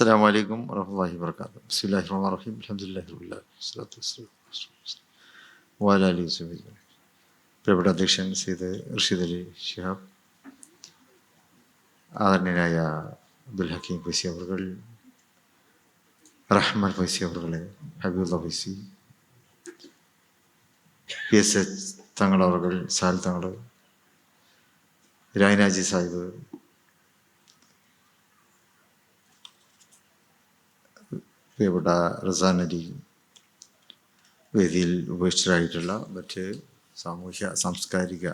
അസ്സാം വലൈക്കും വറഹമുല്ലാഹി വർക്കാത്തു ബിസ്മില്ലാഹി റഹ്മാൻ റഹീം അൽഹംദുലില്ലാഹി റബ്ബിൽ ആലമീൻ. സ്വലാത്തു വസ്സലാമു അലാ റസൂലില്ലാഹി വഅലാ ആലിഹി വസഹ്ബിഹി അജ്മഈൻ. പ്രിയപ്പെട്ട അധ്യക്ഷൻ സീത് റഷീദ് അലി ഷിഹാബ് ആദരണീയനായ അബ്ദുൽ ഹക്കീം ഫൈസി അവർ റഹ്മാൻ ഫൈസി അവർ Habibulla Faizy P S H Thangal അവർ സാൽ തങ്ങൾ രായനാജി സാഹിബ് പ്രിയപ്പെട്ട റസാനരി വേദിയിൽ ഉപേക്ഷിതരായിട്ടുള്ള മറ്റ് സാമൂഹ്യ സാംസ്കാരിക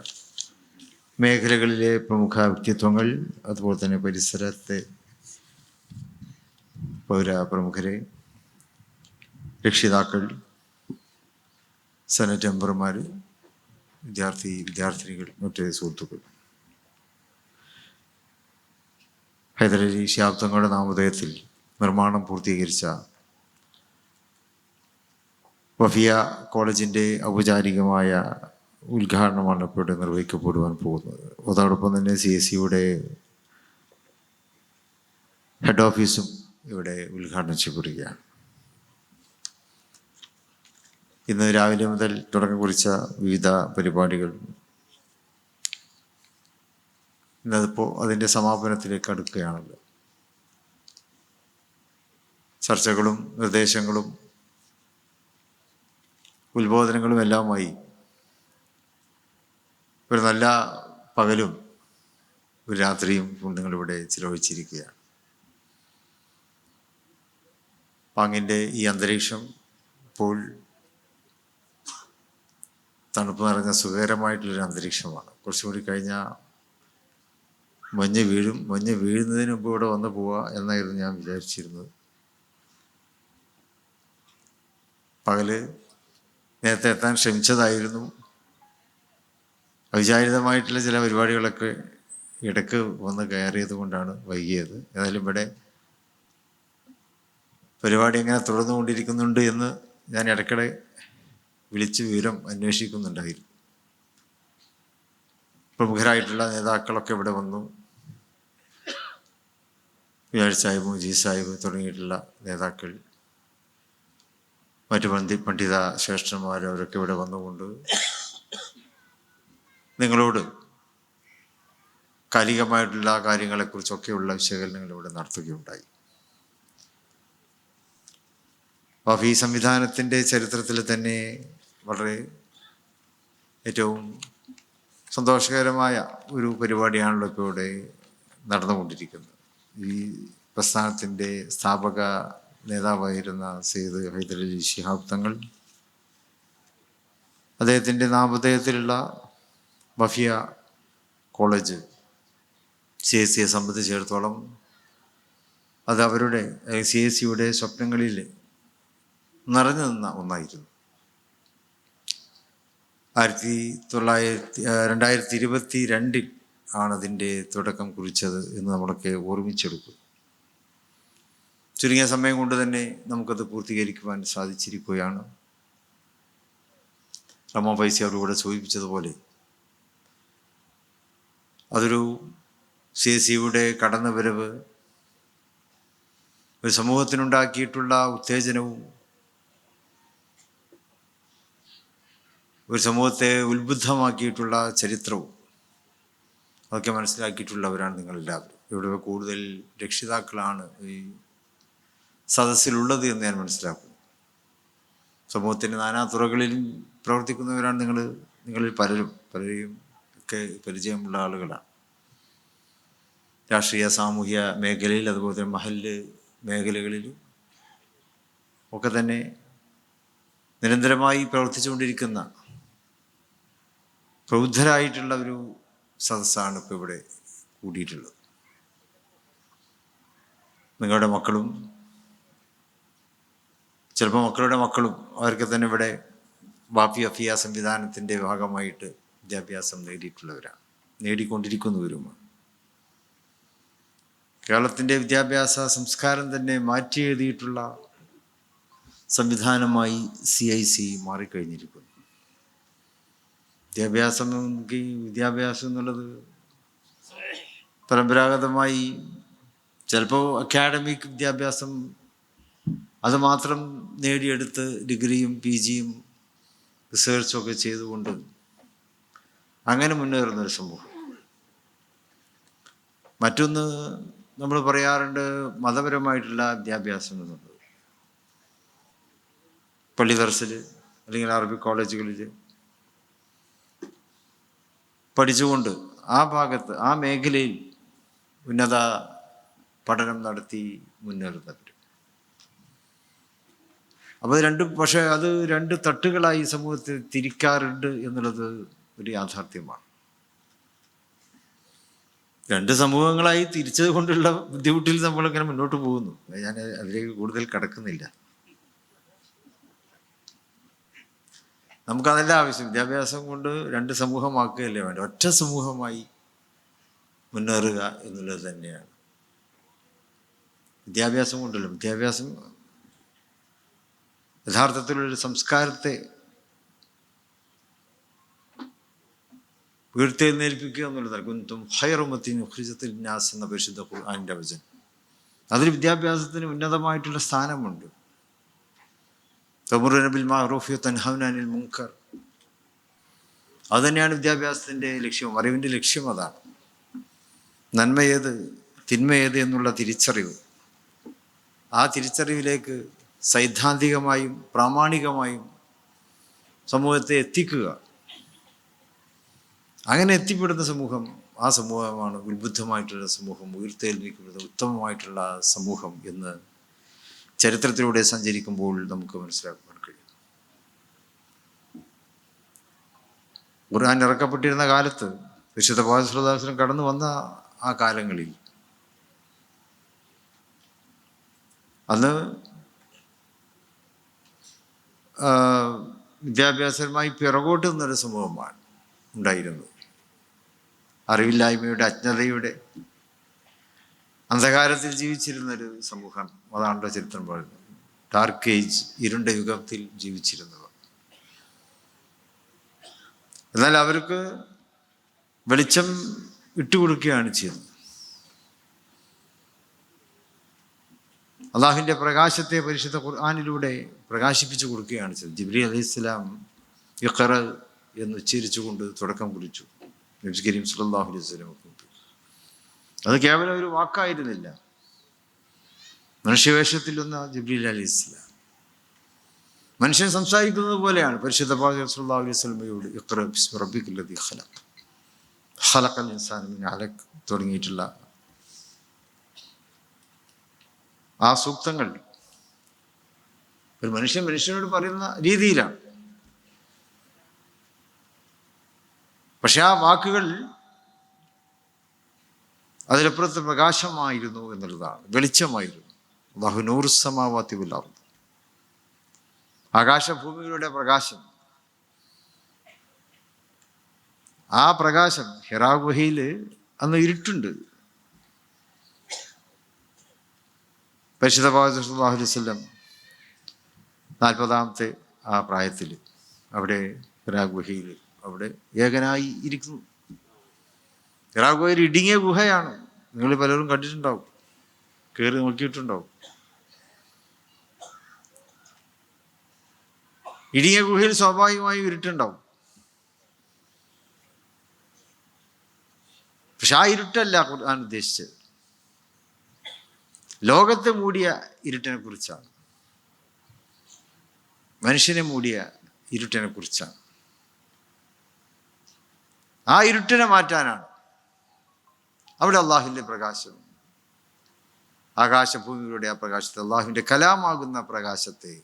മേഖലകളിലെ പ്രമുഖ വ്യക്തിത്വങ്ങൾ അതുപോലെ തന്നെ പരിസരത്തെ പൗര പ്രമുഖരെ രക്ഷിതാക്കൾ സെനറ്റ് മെമ്പർമാർ വിദ്യാർത്ഥി വിദ്യാർത്ഥിനികൾ മറ്റ് സുഹൃത്തുക്കൾ. ഹൈദരലി ശാബ്ദങ്ങളുടെ നാമോദയത്തിൽ നിർമ്മാണം പൂർത്തീകരിച്ച വഫിയ കോളേജിന്റെ ഔപചാരികമായ ഉദ്ഘാടനമാണ് ഇപ്പോൾ നിർവഹിക്കപ്പെടുവാൻ പോകുന്നത്. അതോടൊപ്പം തന്നെ സി എസ് സിയുടെ ഹെഡ് ഓഫീസും ഇവിടെ ഉദ്ഘാടനം ചെയ്യപ്പെടുകയാണ്. ഇന്ന് രാവിലെ മുതൽ തുടക്കം കുറിച്ച വിവിധ പരിപാടികൾ ഇന്നതിപ്പോൾ അതിന്റെ സമാപനത്തിലേക്ക് അടുക്കുകയാണല്ലോ. ചർച്ചകളും നിർദ്ദേശങ്ങളും ഉത്ബോധനങ്ങളും എല്ലാമായി. ഒരു നല്ല പകലും ഒരു രാത്രിയും നിങ്ങളിവിടെ ചിലവഴിച്ചിരിക്കുകയാണ്. പാങ്ങിന്റെ ഈ അന്തരീക്ഷം ഇപ്പോൾ തണുപ്പ് നിറഞ്ഞ സുഖകരമായിട്ടുള്ളൊരു അന്തരീക്ഷമാണ്. കുറച്ചുകൂടി കഴിഞ്ഞാൽ മഞ്ഞ് വീഴും. മഞ്ഞ് വീഴുന്നതിന് മുമ്പ് ഇവിടെ വന്നു പോവുക എന്നായിരുന്നു ഞാൻ വിചാരിച്ചിരുന്നത്. പകൽ നേരത്തെ എത്താൻ ശ്രമിച്ചതായിരുന്നു. അവിചാരിതമായിട്ടുള്ള ചില പരിപാടികളൊക്കെ ഇടയ്ക്ക് വന്ന് കയറിയത് കൊണ്ടാണ് വൈകിയത്. ഏതായാലും ഇവിടെ പരിപാടി എങ്ങനെ തുടർന്നുകൊണ്ടിരിക്കുന്നുണ്ട് എന്ന് ഞാൻ ഇടയ്ക്കിടെ വിളിച്ച് വിവരം അന്വേഷിക്കുന്നുണ്ടായിരുന്നു. പ്രമുഖരായിട്ടുള്ള നേതാക്കളൊക്കെ ഇവിടെ വന്നു. വ്യാഴ് സാഹിബ് ജി സാഹിബ് തുടങ്ങിയിട്ടുള്ള നേതാക്കൾ മറ്റു പണ്ഡി പണ്ഡിത ശ്രേഷ്ഠന്മാർ അവരൊക്കെ ഇവിടെ വന്നുകൊണ്ട് നിങ്ങളോട് കാലികമായിട്ടുള്ള കാര്യങ്ങളെക്കുറിച്ചൊക്കെയുള്ള വിശകലനങ്ങൾ ഇവിടെ നടത്തുകയുണ്ടായി. അപ്പോൾ ഈ സംവിധാനത്തിന്റെ ചരിത്രത്തിൽ തന്നെ വളരെ ഏറ്റവും സന്തോഷകരമായ ഒരു പരിപാടിയാണല്ലോ ഇപ്പോൾ ഇവിടെ നടന്നുകൊണ്ടിരിക്കുന്നത്. ഈ പ്രസ്ഥാനത്തിന്റെ സ്ഥാപക നേതാവായിരുന്ന സെയ്ദ് ഹൈദരലി ശിഹാബ് തങ്ങൾ അദ്ദേഹത്തിന്റെ നാമധേയത്തിലുള്ള ബഫിയ കോളേജ് സി എസ് സിയെ സംബന്ധിച്ചിടത്തോളം അത് അവരുടെ സി എസ് സിയുടെ സ്വപ്നങ്ങളിൽ നിറഞ്ഞു നിന്ന ഒന്നായിരുന്നു. ആയിരത്തി തൊള്ളായിരത്തി രണ്ടായിരത്തി ഇരുപത്തി രണ്ടിൽ ആണ് തുടക്കം കുറിച്ചത് എന്ന് നമ്മളൊക്കെ ഓർമ്മിച്ചെടുക്കും. ചുരുങ്ങിയ സമയം കൊണ്ട് തന്നെ നമുക്കത് പൂർത്തീകരിക്കുവാൻ സാധിച്ചിരിക്കുകയാണ്. റമ പൈസ അവരിവിടെ സൂചിപ്പിച്ചതുപോലെ അതൊരു സി എസ് സിയുടെ കടന്നുവരവ് ഒരു സമൂഹത്തിനുണ്ടാക്കിയിട്ടുള്ള ഉത്തേജനവും ഒരു സമൂഹത്തെ ഉത്ബുദ്ധമാക്കിയിട്ടുള്ള ചരിത്രവും അതൊക്കെ മനസ്സിലാക്കിയിട്ടുള്ളവരാണ് നിങ്ങളെല്ലാവരും. ഇവിടെ കൂടുതൽ രക്ഷിതാക്കളാണ് ഈ സദസ്സിലുള്ളത് എന്ന് ഞാൻ മനസ്സിലാക്കുന്നു. സമൂഹത്തിന്റെ നാനാ തുറകളിലും പ്രവർത്തിക്കുന്നവരാണ് നിങ്ങൾ നിങ്ങളിൽ പലരും പലരെയും ഒക്കെ പരിചയമുള്ള ആളുകളാണ്. രാഷ്ട്രീയ സാമൂഹ്യ മേഖലയിൽ അതുപോലെ തന്നെ മഹൽ മേഖലകളിലും ഒക്കെ തന്നെ നിരന്തരമായി പ്രവർത്തിച്ചുകൊണ്ടിരിക്കുന്ന പ്രബുദ്ധരായിട്ടുള്ള ഒരു സദസ്സാണ് ഇപ്പോൾ ഇവിടെ കൂടിയിട്ടുള്ളത്. നിങ്ങളുടെ മക്കളും ചിലപ്പോൾ മക്കളുടെ മക്കളും അവർക്ക് തന്നെ ഇവിടെ വാപ്പി അഫിയ സംവിധാനത്തിന്റെ ഭാഗമായിട്ട് വിദ്യാഭ്യാസം നേടിയിട്ടുള്ളവരാണ്. നേടിക്കൊണ്ടിരിക്കുന്നവരുമാണ്. കേരളത്തിന്റെ വിദ്യാഭ്യാസ സംസ്കാരം തന്നെ മാറ്റി എഴുതിയിട്ടുള്ള സംവിധാനമായി സി ഐ സി മാറിക്കഴിഞ്ഞിരിക്കുന്നു. വിദ്യാഭ്യാസം നമുക്ക് വിദ്യാഭ്യാസം എന്നുള്ളത് പരമ്പരാഗതമായി ചിലപ്പോൾ അക്കാഡമിക് വിദ്യാഭ്യാസം അത് മാത്രം നേടിയെടുത്ത് ഡിഗ്രിയും പി ജിയും റിസേർച്ചും ഒക്കെ ചെയ്തുകൊണ്ട് അങ്ങനെ മുന്നേറുന്ന ഒരു സമൂഹം. മറ്റൊന്ന് നമ്മൾ പറയാറുണ്ട് മതപരമായിട്ടുള്ള വിദ്യാഭ്യാസം എന്നുള്ളത് പള്ളി ദർസിൽ അല്ലെങ്കിൽ അറബി കോളേജുകളിൽ പഠിച്ചുകൊണ്ട് ആ ഭാഗത്ത് ആ മേഖലയിൽ ഉന്നത പഠനം നടത്തി മുന്നേറുന്നവർ അപ്പോൾ രണ്ട് പക്ഷേ അത് രണ്ട് തട്ടുകളായി സമൂഹത്തിൽ തിരിക്കാറുണ്ട് എന്നുള്ളത് ഒരു യാഥാർത്ഥ്യമാണ്. രണ്ട് സമൂഹങ്ങളായി തിരിച്ചത് കൊണ്ടുള്ള ബുദ്ധിമുട്ടിൽ നമ്മളിങ്ങനെ മുന്നോട്ട് പോകുന്നു. ഞാൻ അതിലേക്ക് കൂടുതൽ കടക്കുന്നില്ല. നമുക്കതല്ല ആവശ്യം വിദ്യാഭ്യാസം കൊണ്ട് രണ്ട് സമൂഹമാക്കുകയല്ലേ വേണ്ട ഒറ്റ സമൂഹമായി മുന്നേറുക എന്നുള്ളത് തന്നെയാണ്. വിദ്യാഭ്യാസം കൊണ്ടല്ല വിദ്യാഭ്യാസം യഥാർത്ഥത്തിലൊരു സംസ്കാരത്തെ ഉയർത്തെഴുന്നേൽപ്പിക്കുക എന്നുള്ളതാണ് കുന്തും ഹൈറുമത്തിൻ നാസ് എന്ന പരിശുദ്ധ ഖുർആാനിന്റെ വചനം. അതിൽ വിദ്യാഭ്യാസത്തിന് ഉന്നതമായിട്ടുള്ള സ്ഥാനമുണ്ട്. തമുറബിൽ മാറൂഫിയോ തൻഹൗനാനിൽ മുങ്കർ അതുതന്നെയാണ് വിദ്യാഭ്യാസത്തിന്റെ ലക്ഷ്യം. അറിവിന്റെ ലക്ഷ്യം അതാണ്. നന്മ ഏത് തിന്മ ഏത് എന്നുള്ള തിരിച്ചറിവ്. ആ തിരിച്ചറിവിലേക്ക് സൈദ്ധാന്തികമായും പ്രാമാണികമായും സമൂഹത്തെ എത്തിക്കുക. അങ്ങനെ എത്തിപ്പെടുന്ന സമൂഹം ആ സമൂഹമാണ് ഉത്ബുദ്ധമായിട്ടുള്ള സമൂഹം ഉയർത്തേൽപ്പിക്കുന്നത് ഉത്തമമായിട്ടുള്ള സമൂഹം എന്ന് ചരിത്രത്തിലൂടെ സഞ്ചരിക്കുമ്പോൾ നമുക്ക് മനസ്സിലാക്കാൻ കഴിയും. ഖുർആൻ ഇറക്കപ്പെട്ടിരുന്ന കാലത്ത് വിശുദ്ധ പാദശ്രദാസനം കടന്നു വന്ന ആ കാലങ്ങളിൽ അന്ന് വിദ്യാഭ്യാസപരമായി പിറകോട്ട് നിന്നൊരു സമൂഹമാണ് ഉണ്ടായിരുന്നത് അറിവില്ലായ്മയുടെ അജ്ഞതയുടെ അന്ധകാരത്തിൽ ജീവിച്ചിരുന്നൊരു സമൂഹം അതാണല്ലോ ചരിത്രം പറയുന്നത്. ഡാർക്ക് ഏജ് ഇരുണ്ട യുഗത്തിൽ ജീവിച്ചിരുന്നവർ. എന്നാൽ അവർക്ക് വെളിച്ചം ഇട്ടുകൊടുക്കുകയാണ് ചെയ്യുന്നത്. അള്ളാഹുവിന്റെ പ്രകാശത്തെ പരിശുദ്ധ ഖുർആാനിലൂടെ പ്രകാശിപ്പിച്ചു കൊടുക്കുകയാണ് ചെയ്തത്. ജിബ്രി അലൈഹി സ്വലാം ഇഖറ എന്ന് ഉച്ചരിച്ചുകൊണ്ട് തുടക്കം കുറിച്ചു. നബി കരീം സല്ലല്ലാഹു അലൈഹി വസല്ലം അത് കേവലം ഒരു വാക്കായിരുന്നില്ല. മനുഷ്യവേഷത്തിൽ വന്ന ജിബ്രീൽ അലി ഇസ്ലാം മനുഷ്യൻ സംസാരിക്കുന്നത് പോലെയാണ്. പരിശുദ്ധ സല്ലല്ലാഹു അലൈഹി സ്വലമയോട് ഇഖറ ബിസ്മി റബ്ബിക്കല്ലദീ ഖലഖ്. അൽ ഇൻസാന മിൻ അലക് തുടങ്ങിയിട്ടുള്ള ആ സൂക്തങ്ങൾ ഒരു മനുഷ്യൻ മനുഷ്യനോട് പറയുന്ന രീതിയിലാണ്. പക്ഷെ ആ വാക്കുകൾ അതിലപ്പുറത്ത് പ്രകാശമായിരുന്നു എന്നുള്ളതാണ് വെളിച്ചമായിരുന്നു. അള്ളാഹു നൂറുസമാവാത്തി പുല്ലാറുന്നു ആകാശഭൂമികളുടെ പ്രകാശം. ആ പ്രകാശം ഹിറാ ഗുഹയിൽ അന്ന് ഇരുട്ടുണ്ട്. പരിശുദ്ധ വസല്ലം നാൽപ്പതാമത്തെ ആ പ്രായത്തിൽ അവിടെ ഹിറാ ഗുഹയിൽ അവിടെ ഏകനായി ഇരിക്കുന്നു. ഹിറാ ഗുഹ ഒരു ഇടുങ്ങിയ ഗുഹയാണ്. നിങ്ങൾ പലരും കണ്ടിട്ടുണ്ടാവും. കയറി നോക്കിയിട്ടുണ്ടാവും. ഇടുങ്ങിയ ഗുഹയിൽ സ്വാഭാവികമായും ഇരുട്ടുണ്ടാവും. പക്ഷെ ആ ഇരുട്ടല്ല ഖുർആൻ ഉദ്ദേശിച്ചത്. ലോകത്തെ മൂടിയ ഇരുട്ടിനെ കുറിച്ചാണ്. മനുഷ്യനെ മൂടിയ ഇരുട്ടിനെ കുറിച്ചാണ്. ആ ഇരുട്ടിനെ മാറ്റാനാണ് അവിടെ അള്ളാഹുവിന്റെ പ്രകാശം. ആകാശഭൂമിയിലൂടെ ആ പ്രകാശത്തെ അള്ളാഹുവിന്റെ കലാമാകുന്ന പ്രകാശത്തെ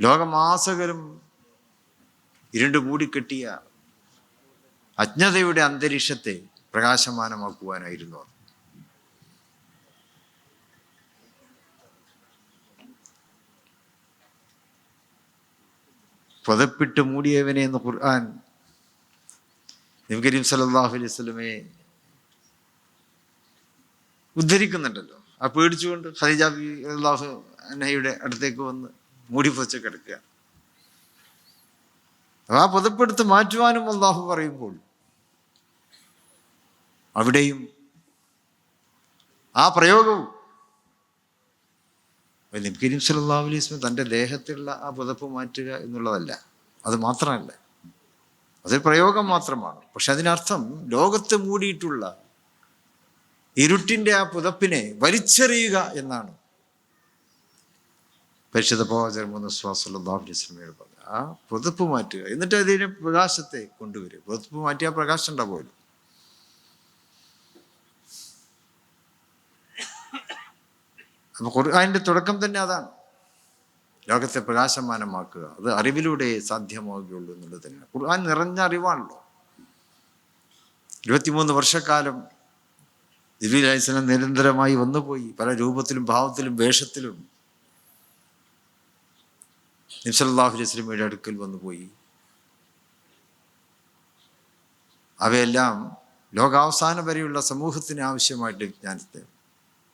ലോകമാസകരും ഇരുണ്ട് മൂടിക്കെട്ടിയ അജ്ഞതയുടെ അന്തരീക്ഷത്തെ പ്രകാശമാനമാക്കുവാനായിരുന്നു പുതപ്പിട്ട് മൂടിയവനെ എന്ന് ഖുർആൻ നബി സല്ലല്ലാഹു അലൈഹി വസല്ലമയെ ഉദ്ധരിക്കുന്നുണ്ടല്ലോ. ആ പേടിച്ചുകൊണ്ട് ഖദീജ ബി അള്ളാഹു അന്നയുടെ അടുത്തേക്ക് വന്ന് മൂടി പൊച്ച് കിടക്കുക. ആ പുതപ്പെടുത്ത് മാറ്റുവാനും അള്ളാഹു പറയുമ്പോൾ അവിടെയും ആ പ്രയോഗവും നബി കരീം സല്ലാ വസല്ലം തന്റെ ദേഹത്തുള്ള ആ പുതപ്പ് മാറ്റുക എന്നുള്ളതല്ല. അത് മാത്രമല്ല. അതൊരു പ്രയോഗം മാത്രമാണ്. പക്ഷെ അതിനർത്ഥം ലോകത്ത് മൂടിയിട്ടുള്ള ഇരുട്ടിന്റെ ആ പുതപ്പിനെ വലിച്ചെറിയുക എന്നാണ്. പരിശുദ്ധ പ്രവാചകൻ വസല്ലമയോട് പറഞ്ഞു ആ പുതപ്പ് മാറ്റുക. എന്നിട്ട് അതിനെ പ്രകാശത്തെ കൊണ്ടുവരിക. പുതപ്പ് മാറ്റിയാൽ പ്രകാശം ഉണ്ടാവുമല്ലോ. അപ്പൊ ഖുർആാനിന്റെ തുടക്കം തന്നെ അതാണ്. ലോകത്തെ പ്രകാശമാനമാക്കുക. അത് അറിവിലൂടെ സാധ്യമാവുകയുള്ളൂ എന്നുള്ളത് തന്നെയാണ് ഖുർആൻ നിറഞ്ഞ അറിവാണല്ലോ. ഇരുപത്തിമൂന്ന് വർഷക്കാലം ജിബിൽ ലൈസനം നിരന്തരമായി വന്നുപോയി. പല രൂപത്തിലും ഭാവത്തിലും വേഷത്തിലും. നിംസല്ലാഹു അലൈഹി സ്വലമയുടെ അടുക്കൽ വന്നുപോയി. അവയെല്ലാം ലോകാവസാനം വരെയുള്ള സമൂഹത്തിന് ആവശ്യമായിട്ട് വിജ്ഞാനത്തെ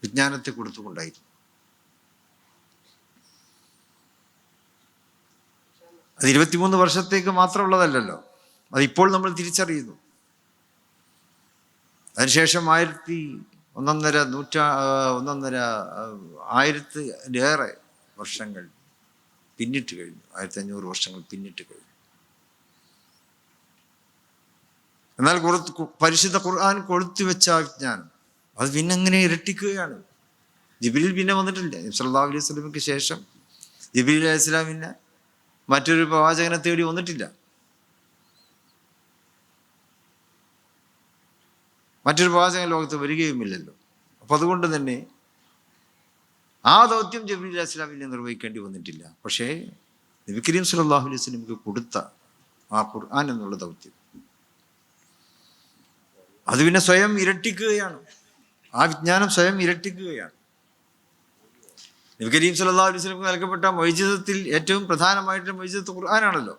വിജ്ഞാനത്തെ കൊടുത്തുകൊണ്ടായിരുന്നു. അത് ഇരുപത്തിമൂന്ന് വർഷത്തേക്ക് മാത്രമുള്ളതല്ലല്ലോ. അതിപ്പോൾ നമ്മൾ തിരിച്ചറിയുന്നു. അതിനുശേഷം ആയിരത്തി ഒന്നൊന്നര നൂറ്റാ ഒന്നൊന്നര ആയിരത്തിലേറെ വർഷങ്ങൾ പിന്നിട്ട് കഴിഞ്ഞു. ആയിരത്തി അഞ്ഞൂറ് വർഷങ്ങൾ പിന്നിട്ട് കഴിഞ്ഞു. എന്നാൽ പരിശുദ്ധ ഖുർആൻ കൊളുത്തി വെച്ച വിജ്ഞാനം അത് പിന്നെ അങ്ങനെ ഇരട്ടിക്കുകയാണ്? ജിബിലിൽ പിന്നെ വന്നിട്ടില്ല. സല്ലാ അലൈഹി സ്വലമിക്ക് ശേഷം ജിബിലി അലൈഹി സ്വലാം പിന്നെ മറ്റൊരു പ്രവാചകനെ തേടി വന്നിട്ടില്ല. മറ്റൊരു പ്രവാചകൻ ലോകത്ത് വരികയുമില്ലല്ലോ. അപ്പൊ അതുകൊണ്ട് തന്നെ ആ ദൗത്യം ജബീൽ അലൈഹി സ്വലാമിനെ നിർവഹിക്കേണ്ടി വന്നിട്ടില്ല. പക്ഷേ നബി സല്ലല്ലാഹു അലൈഹി സ്വലമിക്ക് കൊടുത്ത ആ ഖുർആൻ എന്നുള്ള ദൗത്യം. അത് പിന്നെ സ്വയം ഇരട്ടിക്കുകയാണ്. ആ വിജ്ഞാനം സ്വയം ഇരട്ടിക്കുകയാണ്. നബി കരീം സല്ലല്ലാഹു അലൈഹി നൽകപ്പെട്ട മൊയ്ജിതത്തിൽ ഏറ്റവും പ്രധാനമായിട്ട് മൊയ്ജിതത്ത് ഖുർആാനാണല്ലോ.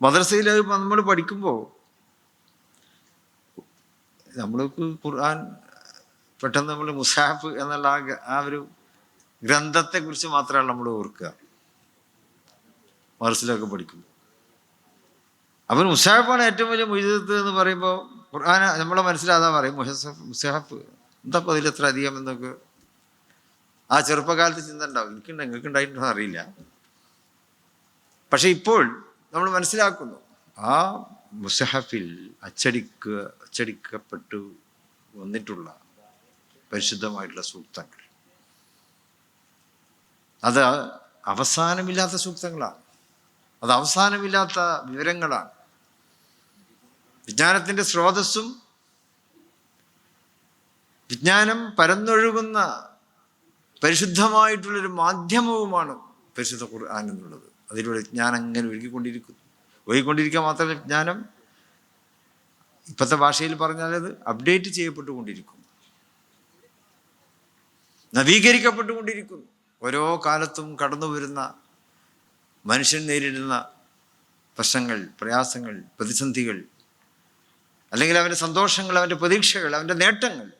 മദ്രസയിൽ അത് നമ്മൾ പഠിക്കുമ്പോൾ നമ്മൾക്ക് ഖുർആൻ പെട്ടെന്ന് നമ്മൾ മുസാഫ് എന്നുള്ള ആ ഒരു ഗ്രന്ഥത്തെക്കുറിച്ച് മാത്രമാണ് നമ്മൾ ഓർക്കുക. മദ്രസയിലൊക്കെ പഠിക്കുമ്പോൾ അപ്പം മുസാഫാണ് ഏറ്റവും വലിയ മുജിദത്ത് എന്ന് പറയുമ്പോൾ ഖുർആൻ നമ്മളെ മനസ്സിലാതാ പറയും മുഹസഫ് മുസാഫ് എന്താ അതിൽ എത്ര അധികം എന്നൊക്കെ ആ ചെറുപ്പകാലത്ത് ചിന്ത ഉണ്ടാവും. എനിക്കുണ്ട് നിങ്ങൾക്ക് ഉണ്ടായിട്ടുണ്ടോ അറിയില്ല. പക്ഷെ ഇപ്പോൾ നമ്മൾ മനസ്സിലാക്കുന്നു. ആ മുസഹഫിൽ അച്ചടിക്ക് അച്ചടിക്കപ്പെട്ടു വന്നിട്ടുള്ള പരിശുദ്ധമായിട്ടുള്ള സൂക്തങ്ങൾ. അത് അവസാനമില്ലാത്ത സൂക്തങ്ങളാണ്. അത് അവസാനമില്ലാത്ത വിവരങ്ങളാണ്. വിജ്ഞാനത്തിന്റെ സ്രോതസ്സും വിജ്ഞാനം പരന്നൊഴുകുന്ന പരിശുദ്ധമായിട്ടുള്ളൊരു മാധ്യമവുമാണ് പരിശുദ്ധ ഖുർആൻ എന്നുള്ളത്. അതിലൂടെ ജ്ഞാനം അങ്ങനെ ഒഴുകിക്കൊണ്ടിരിക്കുന്നു ഒഴുകിക്കൊണ്ടിരിക്കുക മാത്രമല്ല ജ്ഞാനം ഇപ്പോഴത്തെ ഭാഷയിൽ പറഞ്ഞാൽ അത് അപ്ഡേറ്റ് ചെയ്യപ്പെട്ടുകൊണ്ടിരിക്കുന്നു. നവീകരിക്കപ്പെട്ടുകൊണ്ടിരിക്കുന്നു. ഓരോ കാലത്തും കടന്നു വരുന്ന മനുഷ്യൻ നേരിടുന്ന പ്രശ്നങ്ങൾ പ്രയാസങ്ങൾ പ്രതിസന്ധികൾ അല്ലെങ്കിൽ അവന്റെ സന്തോഷങ്ങൾ അവന്റെ പ്രതീക്ഷകൾ അവന്റെ നേട്ടങ്ങൾ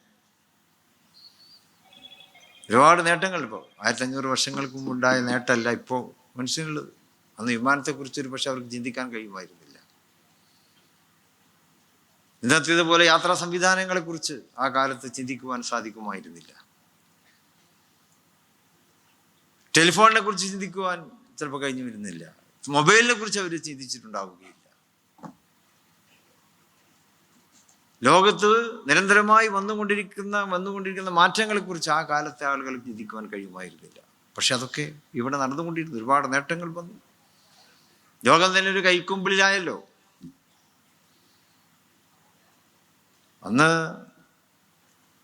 ഒരുപാട് നേട്ടങ്ങൾ ഇപ്പോൾ ആയിരത്തി അഞ്ഞൂറ് വർഷങ്ങൾക്ക് മുമ്പുണ്ടായ നേട്ടമല്ല ഇപ്പോൾ മനുഷ്യനുള്ളത് അന്ന് വിമാനത്തെക്കുറിച്ച് ഒരു പക്ഷെ അവർക്ക് ചിന്തിക്കാൻ കഴിയുമായിരുന്നില്ല. ഇന്നത്തെ ഇതുപോലെ യാത്രാ സംവിധാനങ്ങളെക്കുറിച്ച് ആ കാലത്ത് ചിന്തിക്കുവാൻ സാധിക്കുമായിരുന്നില്ല. ടെലിഫോണിനെ കുറിച്ച് ചിന്തിക്കുവാൻ ചിലപ്പോൾ കഴിഞ്ഞു വരുന്നില്ല മൊബൈലിനെ കുറിച്ച് അവർ ചിന്തിച്ചിട്ടുണ്ടാവുകയില്ല. ലോകത്ത് നിരന്തരമായി വന്നുകൊണ്ടിരിക്കുന്ന വന്നുകൊണ്ടിരിക്കുന്ന മാറ്റങ്ങളെക്കുറിച്ച് ആ കാലത്തെ ആളുകൾ ചിന്തിക്കുവാൻ കഴിയുമായിരുന്നില്ല. പക്ഷെ അതൊക്കെ ഇവിടെ നടന്നുകൊണ്ടിരുന്നു ഒരുപാട് നേട്ടങ്ങൾ വന്നു. ലോകം തന്നെ ഒരു കൈക്കുമ്പിളിലായല്ലോ അന്ന്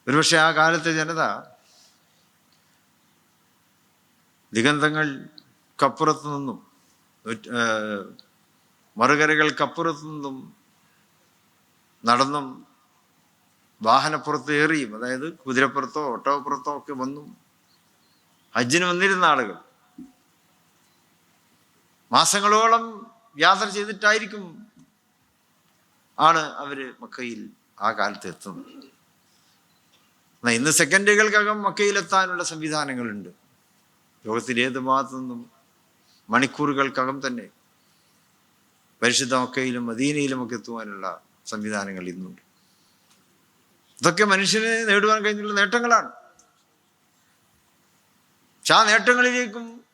ഒരുപക്ഷെ ആ കാലത്തെ ജനത ദിഗന്ധങ്ങൾക്കപ്പുറത്തു നിന്നും മറുകരകൾക്കപ്പുറത്തു നിന്നും നടന്നും വാഹനപ്പുറത്ത് ഏറിയും. അതായത് കുതിരപ്പുറത്തോ ഓട്ടോപ്പുറത്തോ ഒക്കെ വന്നു. ഹജ്ജിന് വന്നിരുന്ന ആളുകൾ. മാസങ്ങളോളം യാത്ര ചെയ്തിട്ടായിരിക്കും ആണ് അവർ മക്കയിൽ ആ കാലത്ത് എത്തുന്നത്. എന്നാ ഇന്ന് സെക്കൻഡുകൾക്കകം മക്കയിലെത്താനുള്ള സംവിധാനങ്ങളുണ്ട്. ലോകത്തിലെ ഏത് ഭാഗത്തു നിന്നും മണിക്കൂറുകൾക്കകം തന്നെ പരിശുദ്ധ മക്കയിലും മദീനയിലും ഒക്കെ എത്തുവാനുള്ള സംവിധാനങ്ങൾ ഇന്നുണ്ട്. ഇതൊക്കെ മനുഷ്യന് നേടുവാൻ കഴിഞ്ഞുള്ള നേട്ടങ്ങളാണ്. പക്ഷെ ആ നേട്ടങ്ങളിലേക്കും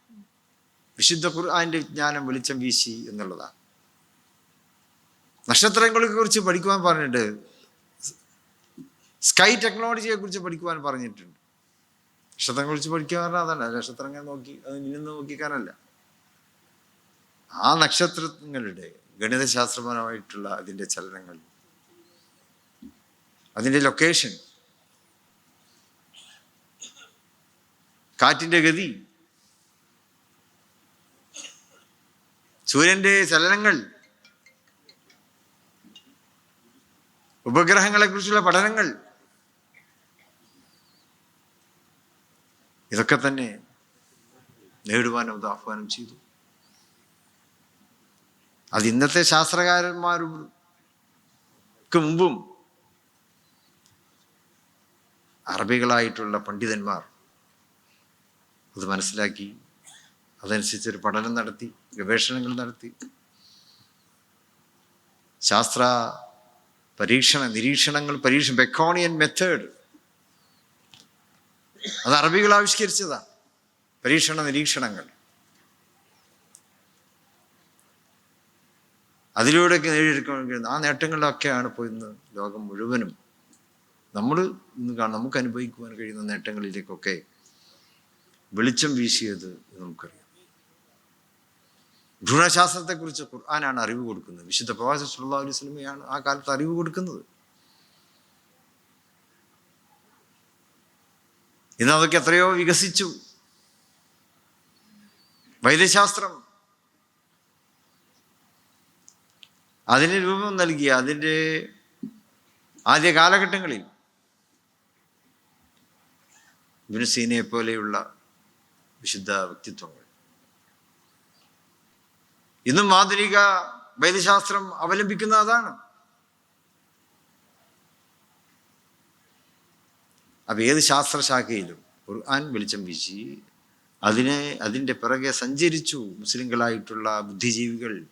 വിശുദ്ധ ഖുർആന്റെ വിജ്ഞാനം വെളിച്ചം വീശി എന്നുള്ളതാണ്. നക്ഷത്രങ്ങളെ കുറിച്ച് പഠിക്കുവാൻ പറഞ്ഞിട്ട് സ്കൈ ടെക്നോളജിയെ കുറിച്ച് പഠിക്കുവാൻ പറഞ്ഞിട്ടുണ്ട്. നക്ഷത്രങ്ങളെ കുറിച്ച് പഠിക്കാൻ പറഞ്ഞാൽ അതല്ല നക്ഷത്രങ്ങൾ നോക്കി അത് നിന്ന് നോക്കിക്കാനല്ല. ആ നക്ഷത്രങ്ങളുടെ ഗണിതശാസ്ത്രപരമായിട്ടുള്ള അതിന്റെ ചലനങ്ങൾ അതിന്റെ ലൊക്കേഷൻ കാറ്റിന്റെ ഗതി. സൂര്യന്റെ ചലനങ്ങൾ. ഉപഗ്രഹങ്ങളെക്കുറിച്ചുള്ള പഠനങ്ങൾ. ഇതൊക്കെ തന്നെ നേടുവാനും അത് ആഹ്വാനം ചെയ്തു. അത് ഇന്നത്തെ ശാസ്ത്രകാരന്മാർക്ക് മുമ്പും അറബികളായിട്ടുള്ള പണ്ഡിതന്മാർ അത് മനസ്സിലാക്കി അതനുസരിച്ചൊരു പഠനം നടത്തി ഗവേഷണങ്ങൾ നടത്തി. ശാസ്ത്ര പരീക്ഷണ നിരീക്ഷണങ്ങൾ പരീക്ഷ ബെക്കോണിയൻ മെത്തേഡ്. അത് അറബികൾ ആവിഷ്കരിച്ചതാണ്. പരീക്ഷണ നിരീക്ഷണങ്ങൾ. അതിലൂടെയൊക്കെ നേടിയെടുക്കാൻ ആ നേട്ടങ്ങളിലൊക്കെയാണ് ഇന്ന് ലോകം മുഴുവനും നമ്മൾ ഇന്ന് നമുക്ക് അനുഭവിക്കുവാൻ കഴിയുന്ന നേട്ടങ്ങളിലേക്കൊക്കെ വെളിച്ചം വീശിയത് നമുക്കറിയാം. ഭ്രൂണശാസ്ത്രത്തെക്കുറിച്ച് ഖുർആനാണ് അറിവ് കൊടുക്കുന്നത്. വിശുദ്ധ പ്രവാസി സുല്ലാ അലൈഹി സ്വലമയാണ് ആ കാലത്ത് അറിവ് കൊടുക്കുന്നത്. ഇന്ന് അതൊക്കെ എത്രയോ വികസിച്ചു. വൈദ്യശാസ്ത്രം അതിന് രൂപം നൽകിയ അതിന്റെ ആദ്യ കാലഘട്ടങ്ങളിൽ ഇബിന് സീനയെ പോലെയുള്ള വിശുദ്ധ വ്യക്തിത്വങ്ങൾ. ഇന്നും ആധുനിക വൈദ്യശാസ്ത്രം അവലംബിക്കുന്ന അതാണ്. അപ്പൊ ഏത് ശാസ്ത്രശാഖയിലും ഖുർആൻ വെളിച്ചം വീശി അതിനെ അതിന്റെ പിറകെ സഞ്ചരിച്ചു മുസ്ലിങ്ങളായിട്ടുള്ള ബുദ്ധിജീവികൾ.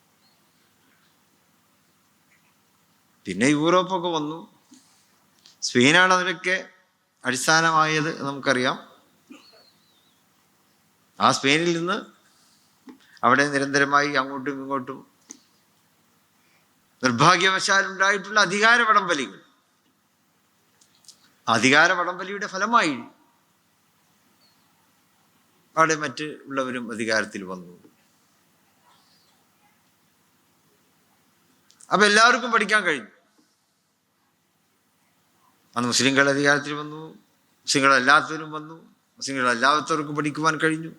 പിന്നെ യൂറോപ്പൊക്കെ വന്നു. സ്പെയിനാണ് അതിനൊക്കെ അടിസ്ഥാനമായത് നമുക്കറിയാം. ആ സ്പെയിനിൽ നിന്ന് അവിടെ നിരന്തരമായി അങ്ങോട്ടും ഇങ്ങോട്ടും നിർഭാഗ്യവശാൽ ഉണ്ടായിട്ടുള്ള അധികാര വടംവലികൾ അധികാര വടംവലിയുടെ ഫലമായി അവിടെ മറ്റ് ഉള്ളവരും അധികാരത്തിൽ വന്നു. അപ്പൊ എല്ലാവർക്കും പഠിക്കാൻ കഴിഞ്ഞു. അന്ന് മുസ്ലിങ്ങൾ അധികാരത്തിൽ വന്നു മുസ്ലിങ്ങൾ അല്ലാത്തവരും വന്നു മുസ്ലിങ്ങൾ അല്ലാത്തവർക്ക് പഠിക്കുവാൻ കഴിഞ്ഞു.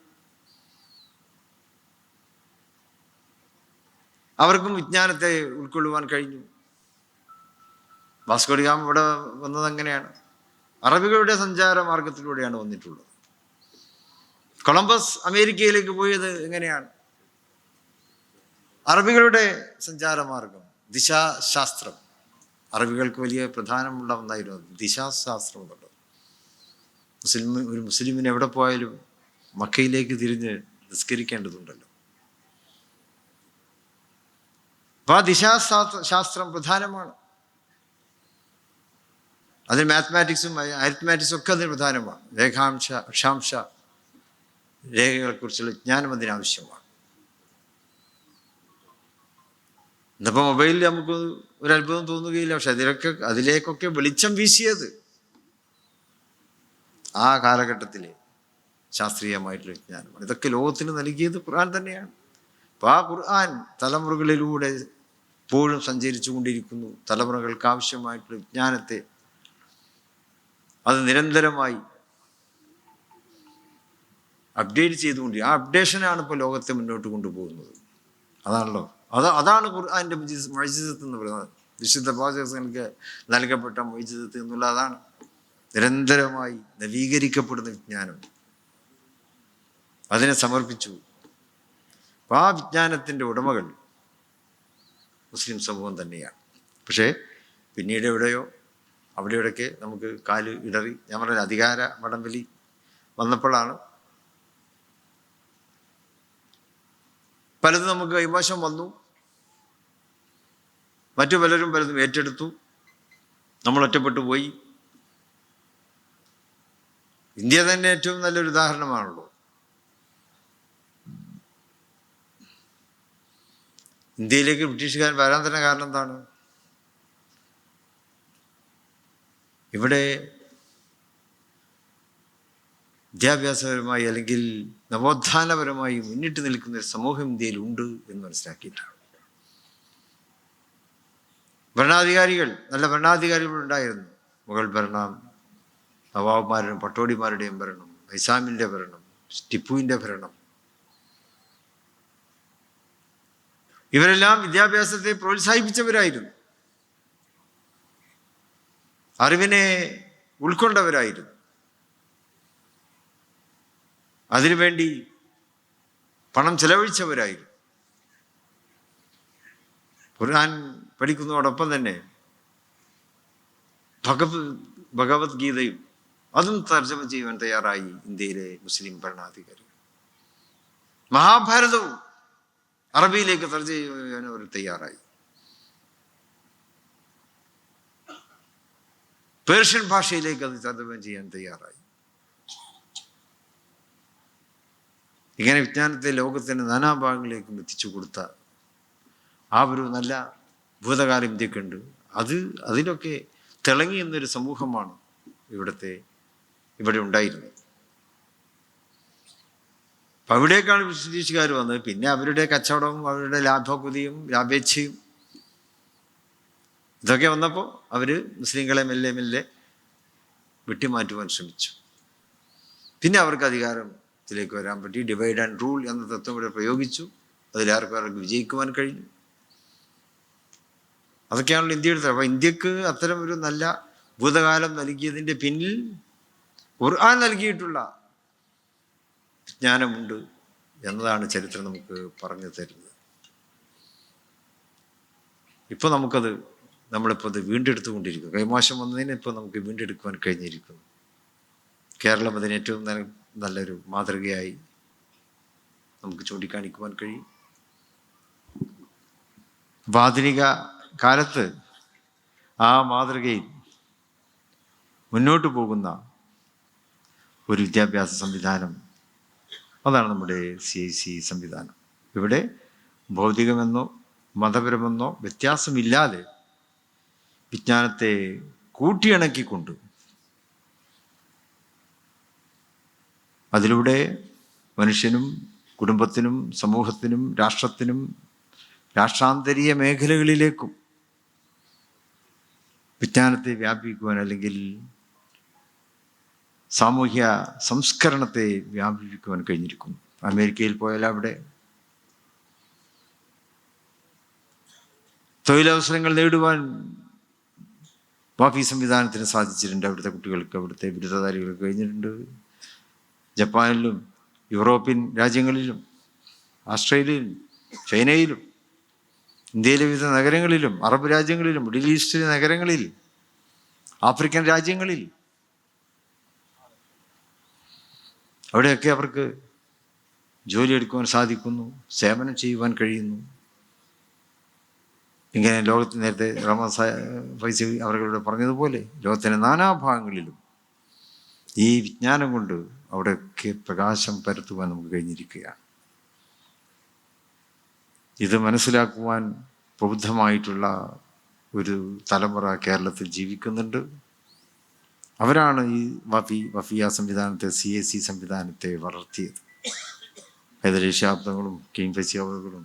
അവർക്കും വിജ്ഞാനത്തെ ഉൾക്കൊള്ളുവാൻ കഴിഞ്ഞു. വാസ്കോഡിഗാം ഇവിടെ വന്നത് എങ്ങനെയാണ്? അറബികളുടെ സഞ്ചാര മാർഗത്തിലൂടെയാണ് വന്നിട്ടുള്ളത്. കൊളംബസ് അമേരിക്കയിലേക്ക് പോയത് എങ്ങനെയാണ്? അറബികളുടെ സഞ്ചാരമാർഗം ദിശാശാസ്ത്രം. അറബികൾക്ക് വലിയ പ്രധാനമുള്ള ഒന്നായിരുന്നു ദിശാശാസ്ത്രം എന്നുള്ളത്. മുസ്ലിം ഒരു മുസ്ലിമിന് എവിടെ പോയാലും മക്കയിലേക്ക് തിരിഞ്ഞ് നിസ്കരിക്കേണ്ടതുണ്ടല്ലോ. അപ്പോൾ ആ ദിശാശാസ്ത്ര ശാസ്ത്രം പ്രധാനമാണ്. അതിന് മാത്തമാറ്റിക്സും അരിത്മാറ്റിക്സും ഒക്കെ അതിന് പ്രധാനമാണ്. രേഖാംശ അക്ഷാംശ രേഖകളെക്കുറിച്ചുള്ള ജ്ഞാനം അതിനാവശ്യമാണ് ഇന്നിപ്പോൾ മൊബൈലിൽ നമുക്ക് ഒരു അത്ഭുതം തോന്നുകയില്ല. പക്ഷെ അതിലൊക്കെ അതിലേക്കൊക്കെ വെളിച്ചം വീശിയത് ആ കാലഘട്ടത്തിലെ ശാസ്ത്രീയമായിട്ടുള്ള വിജ്ഞാനമാണ് ഇതൊക്കെ ലോകത്തിന് നൽകിയത് ഖുർആൻ തന്നെയാണ്. അപ്പോൾ ആ ഖുർആൻ തലമുറകളിലൂടെ എപ്പോഴും സഞ്ചരിച്ചു കൊണ്ടിരിക്കുന്നു തലമുറകൾക്ക് ആവശ്യമായിട്ടുള്ള വിജ്ഞാനത്തെ അത് നിരന്തരമായി അപ്ഡേറ്റ് ചെയ്തുകൊണ്ട് ആ അപ്ഡേഷനാണ് ഇപ്പോൾ ലോകത്തെ മുന്നോട്ട് കൊണ്ടുപോകുന്നത്. അതാണല്ലോ അത് അതാണ് ഖുർആാന്റെ മൈജിതത്വം എന്ന് പറയുന്നത്. വിശുദ്ധ പാചകങ്ങൾക്ക് നൽകപ്പെട്ട മൈജിതത്വം എന്നുള്ള അതാണ് നിരന്തരമായി നവീകരിക്കപ്പെടുന്ന വിജ്ഞാനം. അതിനെ സമർപ്പിച്ചു. അപ്പം ആ വിജ്ഞാനത്തിന്റെ ഉടമകൾ മുസ്ലിം സമൂഹം തന്നെയാണ്. പക്ഷേ പിന്നീട് എവിടെയോ അവിടെ ഇവിടെയൊക്കെ നമുക്ക് കാൽ ഇടറി. ഞാൻ പറഞ്ഞ അധികാര വടംവലി വന്നപ്പോഴാണ് പലതും നമുക്ക് കൈവശം വന്നു. മറ്റു പലരും പലതും ഏറ്റെടുത്തു. നമ്മൾ ഒറ്റപ്പെട്ടു പോയി. ഇന്ത്യ തന്നെ ഏറ്റവും നല്ലൊരു ഉദാഹരണമാണല്ലോ. ഇന്ത്യയിലേക്ക് ബ്രിട്ടീഷുകാരൻ വരാൻ തന്നെ കാരണം എന്താണ്? ഇവിടെ വിദ്യാഭ്യാസപരമായി അല്ലെങ്കിൽ നവോത്ഥാനപരമായി മുന്നിട്ട് നിൽക്കുന്ന ഒരു സമൂഹം ഇന്ത്യയിലുണ്ട് എന്ന് മനസ്സിലാക്കിയിട്ടുണ്ട് ഭരണാധികാരികൾ നല്ല ഭരണാധികാരികൾ ഉണ്ടായിരുന്നു. മുഗൾ ഭരണം നവാബ്മാരുടെയും പട്ടോടിമാരുടെയും ഭരണം ഐസാമിന്റെ ഭരണം ടിപ്പുവിന്റെ ഭരണം. ഇവരെല്ലാം വിദ്യാഭ്യാസത്തെ പ്രോത്സാഹിപ്പിച്ചവരായിരുന്നു. അറിവിനെ ഉൾക്കൊണ്ടവരായിരുന്നു. അതിനുവേണ്ടി പണം ചെലവഴിച്ചവരായിരുന്നു. ഖുർആൻ പഠിക്കുന്നതോടൊപ്പം തന്നെ ഭഗവത് ഭഗവത്ഗീതയും അതും തർജമ ചെയ്യുവാൻ തയ്യാറായി ഇന്ത്യയിലെ മുസ്ലിം ഭരണാധികാരികൾ. മഹാഭാരതവും അറബിയിലേക്ക് തർജ ചെയ്യാൻ അവർ തയ്യാറായി. പേർഷ്യൻ ഭാഷയിലേക്ക് അത് തർജമ ചെയ്യാൻ തയ്യാറായി. ഇങ്ങനെ വിജ്ഞാനത്തെ ലോകത്തിന്റെ നാനാഭാഗങ്ങളിലേക്കും എത്തിച്ചു കൊടുത്ത ആ ഒരു നല്ല ഭൂതകാലം ഇന്ത്യക്കുണ്ട്. അത് അതിനൊക്കെ തിളങ്ങി എന്നൊരു സമൂഹമാണ് ഇവിടുത്തെ ഇവിടെ ഉണ്ടായിരുന്നത്. അപ്പം അവിടേക്കാണ് ബ്രിട്ടീഷുകാർ വന്നത്. പിന്നെ അവരുടെ കച്ചവടവും അവരുടെ ലാഭകുതിയും ലാഭേച്ഛയും ഇതൊക്കെ വന്നപ്പോൾ അവർ മുസ്ലിങ്ങളെ മെല്ലെ മെല്ലെ വെട്ടിമാറ്റുവാൻ ശ്രമിച്ചു. പിന്നെ അവർക്ക് അധികാരത്തിലേക്ക് വരാൻ പറ്റി. ഡിവൈഡ് ആൻഡ് റൂൾ എന്ന തത്വം ഇവിടെ പ്രയോഗിച്ചു. അതിലാർക്കും അവർക്ക് വിജയിക്കുവാൻ കഴിഞ്ഞു. അതൊക്കെയാണല്ലോ ഇന്ത്യയുടെ അപ്പോൾ ഇന്ത്യയ്ക്ക് അത്തരം ഒരു നല്ല ഭൂതകാലം നൽകിയതിന്റെ പിന്നിൽ ഖുർആൻ നൽകിയിട്ടുള്ള ജ്ഞാനമുണ്ട് എന്നതാണ് ചരിത്രം നമുക്ക് പറഞ്ഞു തരുന്നത്. ഇപ്പോൾ നമുക്കത് നമ്മളിപ്പോൾ അത് വീണ്ടെടുത്തുകൊണ്ടിരിക്കുന്നു. കൈമാശം വന്നതിന് ഇപ്പോൾ നമുക്ക് വീണ്ടെടുക്കുവാൻ കഴിഞ്ഞിരിക്കുന്നു. കേരളം അതിന് ഏറ്റവും നല്ല നല്ലൊരു മാതൃകയായി നമുക്ക് ചൂണ്ടിക്കാണിക്കുവാൻ കഴിയും. അപ്പോൾ ആധുനിക കാലത്ത് ആ മാതൃകയിൽ മുന്നോട്ട് പോകുന്ന ഒരു വിദ്യാഭ്യാസ സംവിധാനം. അതാണ് നമ്മുടെ സി ഐ സി സംവിധാനം. ഇവിടെ ഭൗതികമെന്നോ മതപരമെന്നോ വ്യത്യാസമില്ലാതെ വിജ്ഞാനത്തെ കൂട്ടിയിണക്കിക്കൊണ്ട് അതിലൂടെ മനുഷ്യനും കുടുംബത്തിനും സമൂഹത്തിനും രാഷ്ട്രത്തിനും രാഷ്ട്രാന്തരീയ മേഖലകളിലേക്കും വിജ്ഞാനത്തെ വ്യാപിപ്പിക്കുവാൻ അല്ലെങ്കിൽ സാമൂഹ്യ സംസ്കരണത്തെ വ്യാപിപ്പിക്കുവാൻ കഴിഞ്ഞിരിക്കുന്നു. അമേരിക്കയിൽ പോയാൽ അവിടെ തൊഴിലവസരങ്ങൾ നേടുവാൻ വാഫി സംവിധാനത്തിന് സാധിച്ചിട്ടുണ്ട്. അവിടുത്തെ കുട്ടികൾക്ക് അവിടുത്തെ ബിരുദധാരികൾക്ക് കഴിഞ്ഞിട്ടുണ്ട്. ജപ്പാനിലും യൂറോപ്യൻ രാജ്യങ്ങളിലും ആസ്ട്രേലിയയിലും ചൈനയിലും ഇന്ത്യയിലെ വിവിധ നഗരങ്ങളിലും അറബ് രാജ്യങ്ങളിലും മിഡിൽ ഈസ്റ്റിലെ നഗരങ്ങളിൽ ആഫ്രിക്കൻ രാജ്യങ്ങളിൽ. അവിടെയൊക്കെ അവർക്ക് ജോലി ജോലിയെടുക്കുവാൻ സാധിക്കുന്നു സേവനം ചെയ്യുവാൻ കഴിയുന്നു. ഇങ്ങനെ ലോകത്ത് നേരത്തെ റമ ഫൈസി അവരുടെ പറഞ്ഞതുപോലെ ലോകത്തിന്റെ നാനാഭാഗങ്ങളിലും ഈ വിജ്ഞാനം കൊണ്ട് അവിടെയൊക്കെ പ്രകാശം പരത്തുവാൻ നമുക്ക് കഴിഞ്ഞിരിക്കുകയാണ്. ഇത് മനസ്സിലാക്കുവാൻ പ്രബുദ്ധമായിട്ടുള്ള ഒരു തലമുറ കേരളത്തിൽ ജീവിക്കുന്നുണ്ട്. അവരാണ് ഈ വഫി വഫിയ സംവിധാനത്തെ സി എ സി സംവിധാനത്തെ വളർത്തിയത്. ഹൈദരേഷ്യാബ്ദങ്ങളും കിങ് ഫെസിയാബ്ദങ്ങളും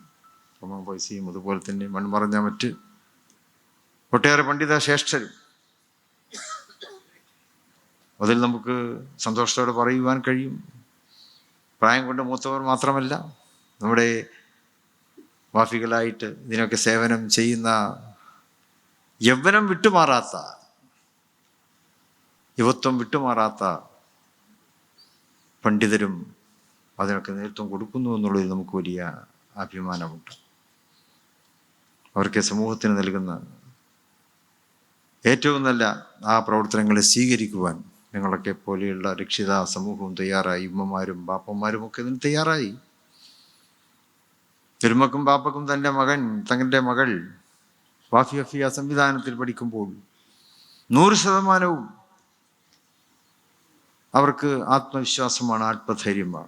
റോമൻ പൈസയും അതുപോലെ തന്നെ മൺമറഞ്ഞ മറ്റ് ഒട്ടേറെ പണ്ഡിത ശ്രേഷ്ഠരും അതിൽ നമുക്ക് സന്തോഷത്തോടെ പറയുവാൻ കഴിയും. പ്രായം കൊണ്ട് മൂത്തവർ മാത്രമല്ല നമ്മുടെ വാഫികളായിട്ട് ഇതിനൊക്കെ സേവനം ചെയ്യുന്ന യൗവനം വിട്ടുമാറാത്ത യുവത്വം വിട്ടുമാറാത്ത പണ്ഡിതരും അതിനൊക്കെ നേതൃത്വം കൊടുക്കുന്നു എന്നുള്ളതിൽ നമുക്ക് വലിയ അഭിമാനമുണ്ട്. അവർക്ക് സമൂഹത്തിന് നൽകുന്ന ഏറ്റവും നല്ല ആ പ്രവർത്തനങ്ങളെ സ്വീകരിക്കുവാൻ ഞങ്ങളൊക്കെ പോലെയുള്ള രക്ഷിത സമൂഹവും തയ്യാറായി ഉമ്മമാരും ബാപ്പന്മാരും ഒക്കെ ഇതിന് തയ്യാറായി. തിരുമക്കും പാപ്പക്കും തന്റെ മകൻ തങ്ങളുടെ മകൾ വാഫിയഫിയ സംവിധാനത്തിൽ പഠിക്കുമ്പോൾ നൂറ് ശതമാനവും അവർക്ക് ആത്മവിശ്വാസമാണ് ആത്മധൈര്യമാണ്.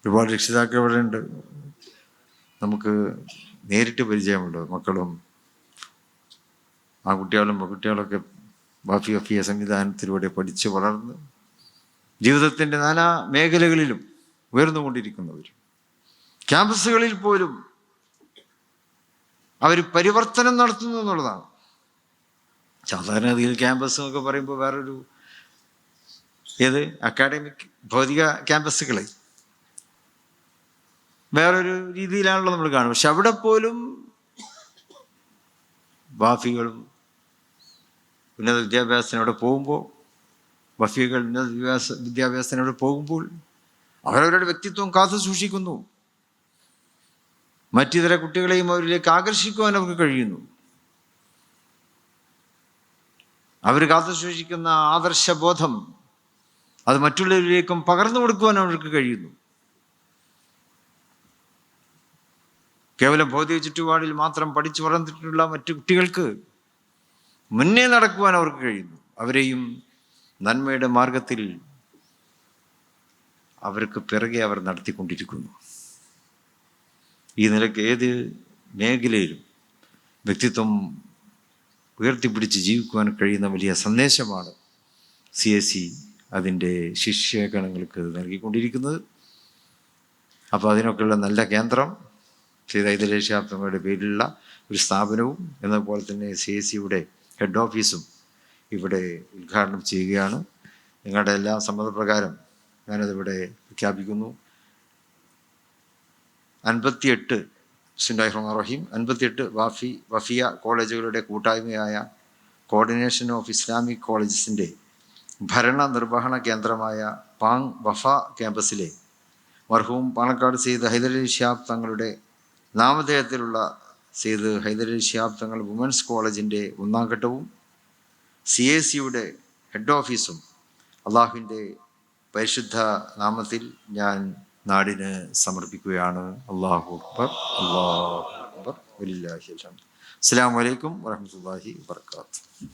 ഒരുപാട് രക്ഷിതാക്കൾ ഇവിടെ ഉണ്ട്. നമുക്ക് നേരിട്ട് പരിചയമുണ്ട് മക്കളും ആ കുട്ടികളും പെൺകുട്ടികളൊക്കെ വാഫി വഫിയ സംവിധാനത്തിലൂടെ പഠിച്ച് വളർന്ന് ജീവിതത്തിന്റെ നാനാ മേഖലകളിലും ഉയർന്നുകൊണ്ടിരിക്കുന്നവർ ക്യാമ്പസുകളിൽ പോലും അവർ പരിവർത്തനം നടത്തുന്നു എന്നുള്ളതാണ്. സാധാരണഗതിയിൽ ക്യാമ്പസ് എന്നൊക്കെ പറയുമ്പോൾ വേറൊരു ഏത്? അക്കാഡമിക് ഭൗതിക ക്യാമ്പസുകളെ. വേറൊരു രീതിയിലാണല്ലോ നമ്മൾ കാണുന്നത്. പക്ഷെ അവിടെ പോലും ബാഫികളും ഉന്നത വിദ്യാഭ്യാസത്തിനവിടെ പോകുമ്പോൾ ബഫികൾ ഉന്നത വിദ്യാഭ്യാസ വിദ്യാഭ്യാസത്തിനവിടെ പോകുമ്പോൾ അവരവരുടെ വ്യക്തിത്വം കാത്തു സൂക്ഷിക്കുന്നു. മറ്റിതര കുട്ടികളെയും അവരിലേക്ക് ആകർഷിക്കുവാൻ അവർക്ക് കഴിയുന്നു. അവർ കാത്തു സൂക്ഷിക്കുന്ന ആദർശബോധം അത് മറ്റുള്ളവരിലേക്കും പകർന്നു കൊടുക്കുവാൻ അവർക്ക് കഴിയുന്നു. കേവലം ഭൗതിക ചുറ്റുപാടിൽ മാത്രം പഠിച്ചു വളർന്നിട്ടുള്ള മറ്റു കുട്ടികൾക്ക് മുന്നേ നടക്കുവാൻ അവർക്ക് കഴിയുന്നു. അവരെയും നന്മയുടെ മാർഗത്തിൽ അവർക്ക് പിറകെ അവർ നടത്തിക്കൊണ്ടിരിക്കുന്നു. ഈ നിലയ്ക്ക് ഏത് മേഖലയിലും വ്യക്തിത്വം ഉയർത്തിപ്പിടിച്ച് ജീവിക്കുവാൻ കഴിയുന്ന വലിയ സന്ദേശമാണ് സി എസ് സി അതിന്റെ ശിഷ്യഗണങ്ങൾക്ക് നൽകിക്കൊണ്ടിരിക്കുന്നത്. അപ്പോൾ അതിനൊക്കെയുള്ള നല്ല കേന്ദ്രം ശ്രീ ഹൈദരേശാബ്ദങ്ങളുടെ പേരിലുള്ള ഒരു സ്ഥാപനവും എന്നതുപോലെ തന്നെ സി എസ് സിയുടെ ഹെഡ് ഓഫീസും ഇവിടെ ഉദ്ഘാടനം ചെയ്യുകയാണ്. നിങ്ങളുടെ എല്ലാ സമ്മതപ്രകാരം ഞാനതിവിടെ പ്രഖ്യാപിക്കുന്നു. അൻപത്തിയെട്ട് സിൻഡായ് റഹീം അൻപത്തിയെട്ട് വാഫി വഫിയ കോളേജുകളുടെ കൂട്ടായ്മയായ കോർഡിനേഷൻ ഓഫ് ഇസ്ലാമിക് കോളേജസിന്റെ ഭരണ നിർവഹണ കേന്ദ്രമായ പാങ് വഫ ക്യാമ്പസിലെ മർഹൂം പാണക്കാട് സെയ്ദ് ഹൈദരലി ഷിയാബ് തങ്ങളുടെ നാമധേയത്തിലുള്ള സെയ്ദ് ഹൈദരലി ഷിയാബ് തങ്ങൾ വുമൻസ് കോളേജിന്റെ ഒന്നാം ഘട്ടവും സി എ സിയുടെ ഹെഡ് ഓഫീസും അള്ളാഹുവിന്റെ പരിശുദ്ധ നാമത്തിൽ ഞാൻ നാടിന് സമർപ്പിക്കുകയാണ്. അള്ളാഹു അക്ബർ. അള്ളാഹു അക്ബർ. വലില്ലാഹി അൽഹംദ്. അസ്സലാമു അലൈക്കും വറഹ്മത്തുള്ളാഹി വബർക്കാത്തു